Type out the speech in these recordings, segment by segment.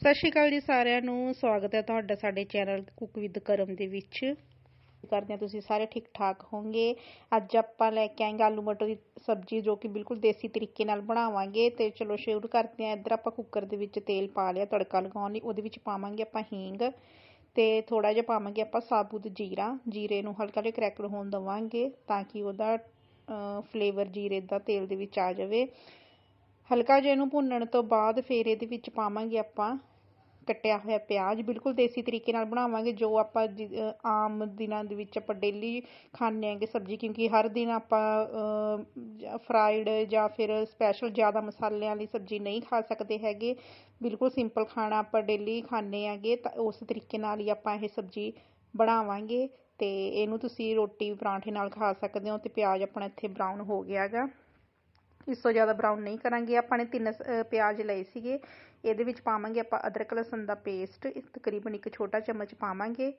ਸਤਿ ਸ਼੍ਰੀ ਅਕਾਲ ਜੀ ਸਾਰਿਆਂ ਨੂੰ, ਸਵਾਗਤ ਹੈ ਤੁਹਾਡਾ ਸਾਡੇ ਚੈਨਲ ਕੁੱਕ ਵਿਦ ਕਰਮ ਦੇ ਵਿੱਚ। ਕਰਦੇ ਹਾਂ ਤੁਸੀਂ ਸਾਰੇ ਠੀਕ ਠਾਕ ਹੋਵੋਗੇ। ਅੱਜ ਆਪਾਂ ਲੈ ਕੇ ਆਏਗੇ ਆਲੂ ਮਟਰ ਦੀ ਸਬਜ਼ੀ ਜੋ ਕਿ ਬਿਲਕੁਲ ਦੇਸੀ ਤਰੀਕੇ ਨਾਲ ਬਣਾਵਾਂਗੇ ਤੇ ਚਲੋ ਸ਼ੁਰੂ ਕਰਦੇ ਹਾਂ। ਇੱਧਰ ਆਪਾਂ ਕੁੱਕਰ ਦੇ ਵਿੱਚ ਤੇਲ ਪਾ ਲਿਆ, ਤੜਕਾ ਲਗਾਉਣ ਲਈ। ਉਹਦੇ ਵਿੱਚ ਪਾਵਾਂਗੇ ਆਪਾਂ ਹੀਂਗ ਤੇ ਥੋੜਾ ਜਿਹਾ ਪਾਵਾਂਗੇ ਆਪਾਂ ਸਾਬੂਤ ਜੀਰਾ। ਜੀਰੇ ਨੂੰ ਹਲਕਾ ਜਿਹਾ ਕਰੈਕਲ ਹੋਣ ਦਵਾਂਗੇ ਤਾਂ ਕਿ ਉਹਦਾ ਫਲੇਵਰ ਜੀਰੇ ਦਾ ਤੇਲ ਦੇ ਵਿੱਚ ਆ ਜਾਵੇ। ਹਲਕਾ ਜਿਹਾ ਇਹਨੂੰ ਭੁੰਨਣ ਤੋਂ ਬਾਅਦ ਫਿਰ ਇਹਦੇ ਵਿੱਚ ਪਾਵਾਂਗੇ ਆਪਾਂ ਕੱਟਿਆ ਹੋਇਆ ਪਿਆਜ਼। ਬਿਲਕੁਲ ਦੇਸੀ ਤਰੀਕੇ ਨਾਲ ਬਣਾਵਾਂਗੇ, ਜੋ ਆਪਾਂ ਆਮ ਦਿਨਾਂ ਦੇ ਵਿੱਚ ਆਪਾਂ ਡੇਲੀ ਖਾਂਦੇ ਹਾਂਗੇ ਸਬਜ਼ੀ, ਕਿਉਂਕਿ ਹਰ ਦਿਨ ਆਪਾਂ ਫਰਾਈਡ ਜਾਂ ਫਿਰ ਸਪੈਸ਼ਲ ਜ਼ਿਆਦਾ ਮਸਾਲਿਆਂ ਵਾਲੀ ਸਬਜ਼ੀ ਨਹੀਂ ਖਾ ਸਕਦੇ ਹੈਗੇ। ਬਿਲਕੁਲ ਸਿੰਪਲ ਖਾਣਾ ਆਪਾਂ ਡੇਲੀ ਖਾਂਦੇ ਆਂਗੇ ਤਾਂ ਉਸ ਤਰੀਕੇ ਨਾਲ ਹੀ ਆਪਾਂ ਇਹ ਸਬਜ਼ੀ ਬਣਾਵਾਂਗੇ ਅਤੇ ਇਹਨੂੰ ਤੁਸੀਂ ਰੋਟੀ ਪਰਾਂਠੇ ਨਾਲ ਖਾ ਸਕਦੇ ਹੋ ਅਤੇ ਪਿਆਜ਼ ਆਪਣਾ ਇੱਥੇ ਬਰਾਊਨ ਹੋ ਗਿਆ ਹੈਗਾ। ਇਸ ਤੋਂ ਜ਼ਿਆਦਾ ਬਰਾਊਨ ਨਹੀਂ ਕਰਾਂਗੇ। ਆਪਾਂ ਨੇ ਤਿੰਨ ਪਿਆਜ਼ ਲਏ ਸੀਗੇ। ਇਹਦੇ ਵਿੱਚ ਪਾਵਾਂਗੇ ਆਪਾਂ ਅਦਰਕ, ਲਸਣ ਦਾ ਪੇਸਟ ਤਕਰੀਬਨ ਇੱਕ ਛੋਟਾ ਚਮਚ ਪਾਵਾਂਗੇ।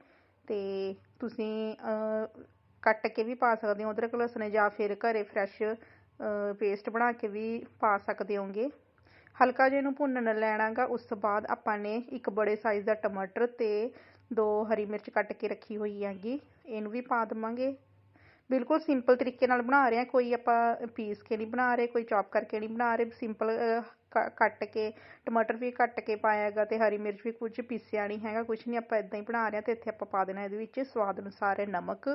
ਤੇ ਤੁਸੀਂ ਕੱਟ ਕੇ ਵੀ ਪਾ ਸਕਦੇ ਹੋ ਅਦਰਕ, ਲਸਣ ਜਾਂ ਫਿਰ ਘਰੇ ਫਰੈਸ਼ ਪੇਸਟ ਬਣਾ ਕੇ ਵੀ ਪਾ ਸਕਦੇ ਹੋਗੇ। ਹਲਕਾ ਜਿਹਾ ਇਹਨੂੰ ਭੁੰਨਣ ਲੈਣਾਗਾ। ਉਸ ਤੋਂ ਬਾਅਦ ਆਪਾਂ ਨੇ ਇੱਕ ਬੜੇ ਸਾਈਜ਼ ਦਾ ਟਮਾਟਰ ਤੇ ਦੋ ਹਰੀ ਮਿਰਚ ਕੱਟ ਕੇ ਰੱਖੀ ਹੋਈ ਹੈਗੀ। ਇਹਨੂੰ ਵੀ ਪਾ ਦਵਾਂਗੇ। ਬਿਲਕੁਲ ਸਿੰਪਲ ਤਰੀਕੇ ਨਾਲ ਬਣਾ ਰਹੇ ਹਾਂ। ਕੋਈ ਆਪਾਂ ਪੀਸ ਕੇ ਨਹੀਂ ਬਣਾ ਰਹੇ, ਕੋਈ ਚੌਪ ਕਰਕੇ ਨਹੀਂ ਬਣਾ ਰਹੇ। ਸਿੰਪਲ ਕੱਟ ਕੇ, ਟਮਾਟਰ ਵੀ ਕੱਟ ਕੇ ਪਾਇਆ ਹੈਗਾ ਅਤੇ ਹਰੀ ਮਿਰਚ ਵੀ ਕੁਝ ਪੀਸਿਆ ਨਹੀਂ ਹੈਗਾ, ਕੁਛ ਨਹੀਂ ਆਪਾਂ ਇੱਦਾਂ ਹੀ ਬਣਾ ਰਹੇ ਹਾਂ ਅਤੇ ਇੱਥੇ ਆਪਾਂ ਪਾ ਦੇਣਾ ਇਹਦੇ ਵਿੱਚ ਸਵਾਦ ਅਨੁਸਾਰ ਨਮਕ।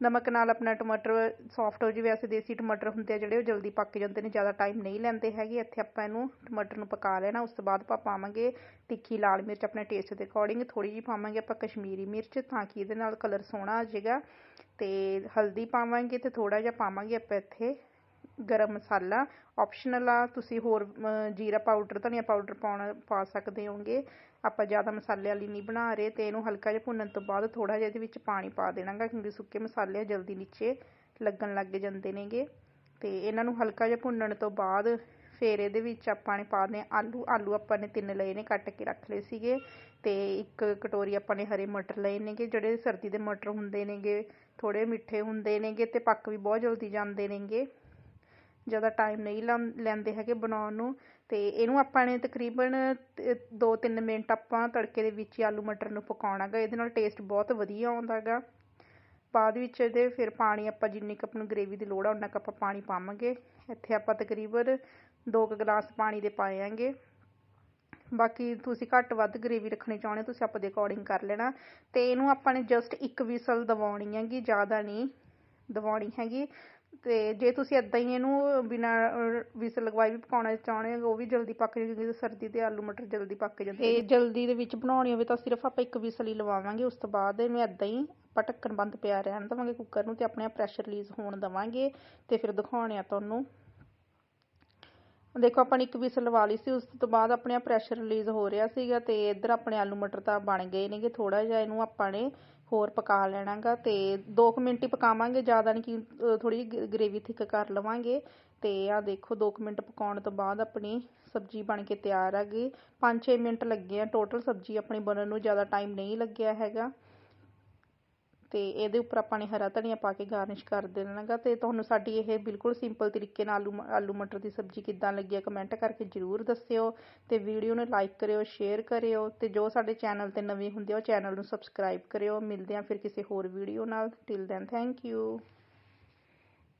ਨਮਕ ਨਾਲ ਆਪਣਾ ਟਮਾਟਰ ਸੌਫਟ ਹੋ ਜਾਵੇ, ਵੈਸੇ ਦੇਸੀ ਟਮਾਟਰ ਹੁੰਦੇ ਆ ਜਿਹੜੇ, ਉਹ ਜਲਦੀ ਪੱਕ ਜਾਂਦੇ ਨੇ, ਜ਼ਿਆਦਾ ਟਾਈਮ ਨਹੀਂ ਲੈਂਦੇ ਹੈਗੇ। ਇੱਥੇ ਆਪਾਂ ਇਹਨੂੰ ਟਮਾਟਰ ਨੂੰ ਪਕਾ ਲੈਣਾ, ਉਸ ਤੋਂ ਬਾਅਦ ਆਪਾਂ ਪਾਵਾਂਗੇ ਤਿੱਖੀ ਲਾਲ ਮਿਰਚ ਆਪਣੇ ਟੇਸਟ ਦੇ ਅਕੋਰਡਿੰਗ ਥੋੜੀ ਜਿਹੀ ਪਾਵਾਂਗੇ ਆਪਾਂ ਕਸ਼ਮੀਰੀ ਮਿਰਚ, ਤਾਂ ਕਿ ਇਹਦੇ ਨਾਲ ਕਲਰ ਸੋਹਣਾ ਆ ਜਾਏਗਾ। ਤੇ ਹਲਦੀ ਪਾਵਾਂਗੇ ਤੇ ਥੋੜਾ ਜਿਹਾ ਪਾਵਾਂਗੇ ਆਪਾਂ ਇੱਥੇ ਗਰਮ ਮਸਾਲਾ ਆਪਸ਼ਨਲ ਆ, ਤੁਸੀਂ ਹੋਰ ਜੀਰਾ ਪਾਊਡਰ ਧਨੀਆ ਪਾਊਡਰ ਪਾਉਣਾ, ਪਾ ਸਕਦੇ ਹੋਗੇ ਆਪਾਂ ਜ਼ਿਆਦਾ ਮਸਾਲੇ ਵਾਲੀ ਨਹੀਂ ਬਣਾ ਰਹੇ ਤੇ ਇਹਨੂੰ ਹਲਕਾ ਜਿਹਾ ਭੁੰਨਣ ਤੋਂ ਬਾਅਦ ਥੋੜਾ ਜਿਹਾ ਇਹਦੇ ਵਿੱਚ ਪਾਣੀ ਪਾ ਦੇਣਾਗਾ, ਕਿਉਂਕਿ ਸੁੱਕੇ ਮਸਾਲੇ ਜਲਦੀ ਨੀਚੇ ਲੱਗਣ ਲੱਗ ਜਾਂਦੇ ਨੇਗੇ। ਤੇ ਇਹਨਾਂ ਨੂੰ ਹਲਕਾ ਜਿਹਾ ਭੁੰਨਣ ਤੋਂ ਬਾਅਦ ਫਿਰ ਇਹਦੇ ਵਿੱਚ ਆਪਾਂ ਨੇ ਪਾ ਦੇ ਆਲੂ। ਆਲੂ ਆਪਾਂ ਨੇ ਤਿੰਨ ਲਏ ਨੇ, ਕੱਟ ਕੇ ਰੱਖ ਲਏ ਸੀਗੇ। ਤੇ ਇੱਕ ਕਟੋਰੀ ਆਪਾਂ ਨੇ ਹਰੇ ਮਟਰ ਲਏ ਨੇਗੇ, ਜਿਹੜੇ ਸਰਦੀ ਦੇ ਮਟਰ ਹੁੰਦੇ ਨੇਗੇ ਥੋੜੇ ਮਿੱਠੇ ਹੁੰਦੇ ਨੇਗੇ ਤੇ ਪੱਕ ਵੀ ਬਹੁਤ ਜਲਦੀ ਜਾਂਦੇ ਨੇਗੇ। ਜ਼ਿਆਦਾ ਟਾਈਮ ਨਹੀਂ ਲਾ, ਲੈਂਦੇ ਹੈਗੇ ਬਣਾਉਣ ਨੂੰ ਅਤੇ ਇਹਨੂੰ ਆਪਾਂ ਨੇ ਤਕਰੀਬਨ 2-3 ਮਿੰਟ ਆਪਾਂ ਤੜਕੇ ਦੇ ਵਿੱਚ ਹੀ ਆਲੂ ਮਟਰ ਨੂੰ ਪਕਾਉਣਾ ਪਕਾਉਣਾਗਾ ਇਹਦੇ ਨਾਲ ਟੇਸਟ ਬਹੁਤ ਵਧੀਆ ਆਉਂਦਾ ਗਾ। ਬਾਅਦ ਵਿੱਚ ਇਹਦੇ ਫਿਰ ਪਾਣੀ ਆਪਾਂ ਜਿੰਨੀ ਕੁ ਨੂੰ ਗ੍ਰੇਵੀ ਦੀ ਲੋੜ ਆ ਉਨਾ ਕੁ ਆਪਾਂ ਪਾਣੀ ਪਾਵਾਂਗੇ। ਇੱਥੇ ਆਪਾਂ ਤਕਰੀਬਨ ਦੋ ਕੁ ਗਲਾਸ ਪਾਣੀ ਦੇ ਪਾਏ ਪਾਏਾਂਗੇ ਬਾਕੀ ਤੁਸੀਂ ਘੱਟ ਵੱਧ ਗ੍ਰੇਵੀ ਰੱਖਣੀ ਚਾਹੁੰਦੇ ਤੁਸੀਂ ਆਪਾਂ ਦੇ ਅਕੋਰਡਿੰਗ ਕਰ ਲੈਣਾ। ਅਤੇ ਇਹਨੂੰ ਆਪਾਂ ਨੇ ਜਸਟ ਇੱਕ ਵਿਸਲ ਦਿਵਾਉਣੀ ਹੈਗੀ, ਜ਼ਿਆਦਾ ਨਹੀਂ ਦਿਵਾਉਣੀ ਹੈਗੀ। ਤੇ ਜੇ ਤੁਸੀਂ ਇਦਾਂ ਹੀ ਇਹਨੂੰ ਬਿਨਾ ਵਿਸਲ ਲਗਵਾਈ ਵੀ ਪਕਾਉਣਾ ਚਾਹੁੰਦੇ ਹੋ ਉਹ ਵੀ ਜਲਦੀ ਪੱਕ ਜਾਂਦੀ ਕਿਉਂਕਿ ਸਰਦੀ ਦੇ ਆਲੂ ਮਟਰ ਜਲਦੀ ਪੱਕ ਜਾਂਦੇ ਤੇ ਜਲਦੀ ਦੇ ਵਿੱਚ ਬਣਾਉਣੀ ਹੋਵੇ ਤਾਂ ਸਿਰਫ ਆਪਾਂ ਇੱਕ ਵਿਸਲ ਹੀ ਲਵਾਵਾਂਗੇ ਉਸ ਤੋਂ ਬਾਅਦ ਇਹਨੂੰ ਇਦਾਂ ਹੀ ਆਪਾਂ ਢੱਕਣ ਬੰਦ ਪਿਆ ਰਹਿਣ ਦਵਾਂਗੇ ਕੁੱਕਰ ਨੂੰ ਤੇ ਆਪਣੇ ਆਪ ਪ੍ਰੈਸ਼ਰ ਰਿਲੀਜ਼ ਹੋਣ ਦਵਾਂਗੇ ਤੇ ਫਿਰ ਦਿਖਾਉਣੇ ਆ ਤੁਹਾਨੂੰ। ਦੇਖੋ, ਆਪਾਂ ਨੇ ਇੱਕ ਵਿਸਲ ਲਵਾ ਲਈ ਸੀ, ਉਸ ਤੋਂ ਬਾਅਦ ਆਪਣੇ ਆਪ ਪ੍ਰੈਸ਼ਰ ਰਿਲੀਜ਼ ਹੋ ਰਿਹਾ ਸੀਗਾ ਤੇ ਇੱਧਰ ਆਪਣੇ ਆਲੂ ਮਟਰ ਤਾਂ ਬਣ ਗਏ ਨੇਗੇ ਥੋੜਾ ਜਿਹਾ, ਇਹਨੂੰ ਆਪਾਂ ਨੇ ਹੋਰ ਪਕਾ ਲੈਣਾਗਾ ਤੇ 2 ਮਿੰਟ ਹੀ ਪਕਾਵਾਂਗੇ, ਜ਼ਿਆਦਾ ਨਹੀਂ ਕਿ ਥੋੜੀ ਗ੍ਰੇਵੀ ਥਿਕ ਕਰ ਲਵਾਂਗੇ ਤੇ ਆ ਦੇਖੋ 2 ਮਿੰਟ ਪਕਾਉਣ ਤੋਂ ਬਾਅਦ ਆਪਣੀ ਸਬਜ਼ੀ ਬਣ ਕੇ ਤਿਆਰ ਆ ਗਈ। 5-6 ਮਿੰਟ ਲੱਗੇ ਆ ਟੋਟਲ ਸਬਜ਼ੀ ਆਪਣੀ ਬਣਨ ਨੂੰ, ਜ਼ਿਆਦਾ ਟਾਈਮ ਨਹੀਂ ਲੱਗਿਆ ਹੈਗਾ। ਅਤੇ ਇਹਦੇ ਉੱਪਰ ਆਪਾਂ ਨੇ ਹਰਾ ਧਨੀਆ ਪਾ ਕੇ ਗਾਰਨਿਸ਼ ਕਰ ਦੇਣਾਗਾ ਅਤੇ ਤੁਹਾਨੂੰ ਸਾਡੀ ਇਹ ਬਿਲਕੁਲ ਸਿੰਪਲ ਤਰੀਕੇ ਨਾਲ ਆਲੂ ਆਲੂ ਮਟਰ ਦੀ ਸਬਜ਼ੀ ਕਿੱਦਾਂ ਲੱਗੀ ਹੈ ਕਮੈਂਟ ਕਰਕੇ ਜ਼ਰੂਰ ਦੱਸਿਓ ਅਤੇ ਵੀਡੀਓ ਨੂੰ ਲਾਈਕ ਕਰਿਓ ਸ਼ੇਅਰ ਕਰਿਓ ਅਤੇ ਜੋ ਸਾਡੇ ਚੈਨਲ ਤੇ ਨਵੇਂ ਹੁੰਦੇ ਆ ਉਹ ਚੈਨਲ ਨੂੰ ਸਬਸਕ੍ਰਾਈਬ ਕਰਿਓ। ਮਿਲਦੇ ਆ ਫਿਰ ਕਿਸੇ ਹੋਰ ਵੀਡੀਓ ਨਾਲ। Till then thank you